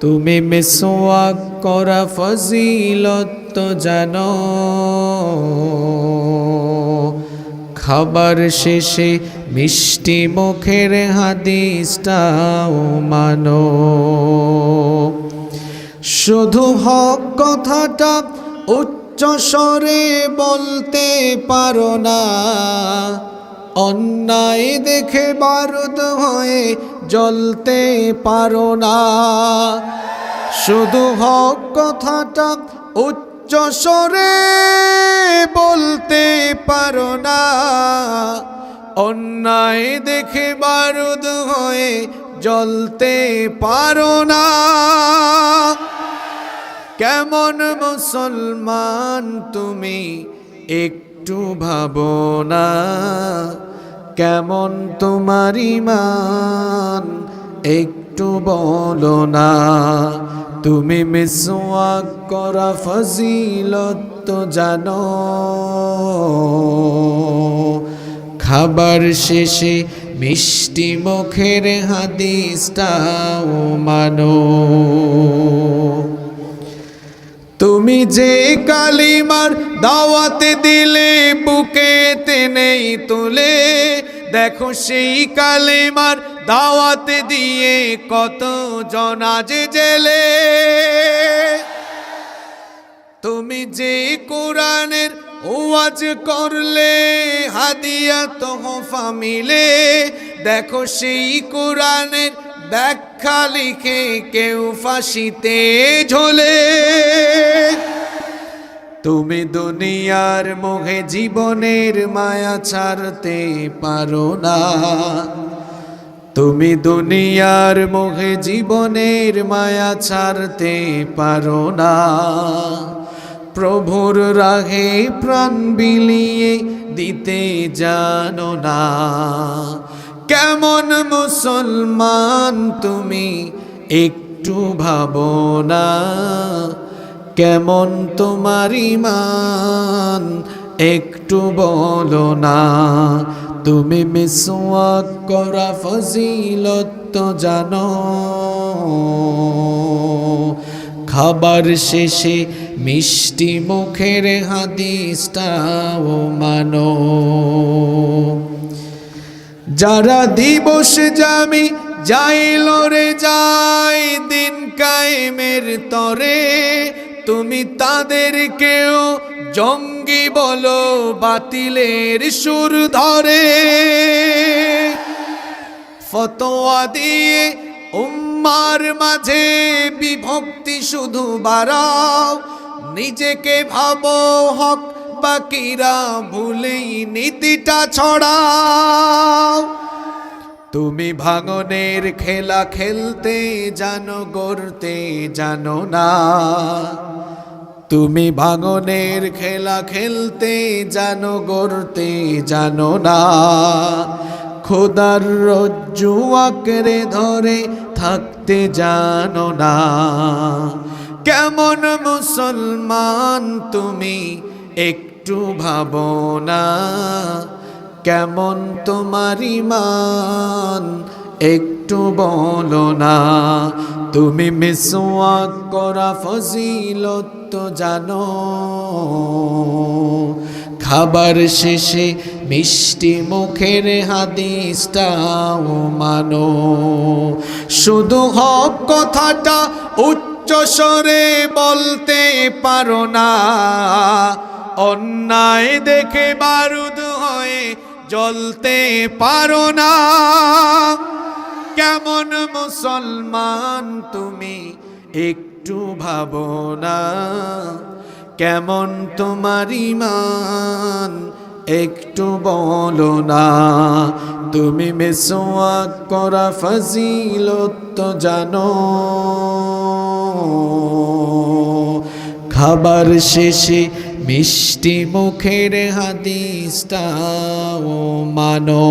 তুমি মেসোয়াক করা ফজিলত জানো। খাবার শেষে মিষ্টি মুখের হাদিসটাও মানো। শুধু হক কথাটা উচ্চ স্বরে বলতে পারো না। অন্যায় দেখে বারুদ হয়ে জ্বলতে পারো না। শুধু হক কথাটা উচ্চ স্বরে বলতে পারো না। অন্যায় দেখে বারুদ হয়ে জ্বলতে পারো না। কেমন মুসলমান তুমি একটু ভাবো না কেমন তোমার ইমান? একটু বলো না, তুমি মিসওয়াক করা ফজিলত তো জানো। খাবার শেষে মিষ্টি মুখের হাদিসটাও মানো। তুমি যে কালিমার দাওয়াত দিলে, বুকে নেই তুলে, দেখো সেই কালিমার দাওয়াত দিয়ে কত জনাজ জেলে। তুমি যে কোরআনের ওয়াজ করলে, হাদিয়া, তোহফা মিলে, দেখো সেই কোরআনের ব্যাখ্যা লিখে কেউ ফাঁসিতে ঝোলে। তুমি দুনিয়ার মোহে জীবনের মায়া ছাড়তে পারো না। তুমি দুনিয়ার মোহে জীবনের মায়া ছাড়তে পারো না। প্রভুর রাহে প্রাণ বিলিয়ে দিতে জানো না। কেমন মুসলমান তুমি? একটু ভাবো না। কেমন তোমার ইমান একটু বলো না। তুমি মিসওয়াক করা ফজিলত জানো। খাবার শেষে মিষ্টি মুখের হাদিসটাও মানো। যারা দিবস জামি যাইল রে যাই, দিন কায়েমের তরে। তুমি তাদেরকেও জঙ্গি বলো, বাতিলের সুর ধরে। ফতোয়া দিয়ে উম্মার মাঝে বিভক্তি শুধু বাড়াও। নিজেকে ভাবো হক বাকিরা ভুলেই নীতিটা ছড়াও। তুমি ভাঙনের খেলা খেলতে জানো, গড়তে জানো না। তুমি ভাঙনের খেলা খেলতে জানো, গড়তে জানো না। খোদার রজ্জু আঁকড়ে ধরে থাকতে জানো না। কেমন মুসলমান তুমি একটু ভাবো না কেমন তোমার ইমান একটু বলো না, তুমি মিসওয়াক করা ফজিলত তো জানো। খাবার শেষে মিষ্টি মুখের হাদিসটাও মানো। শুধু হক কথাটা উচ্চ স্বরে বলতে পারো না। অন্যায় দেখে বারুদ হয়ে জ্বলতে পারো না। কেমন মুসলমান তুমি একটু ভাবো না। কেমন তোমার ইমান একটু বলো না। তুমি মেসোয়াক করা ফজিলত জানো। খাবার শেষে মিষ্টি মুখের হাদিসটাও মানো।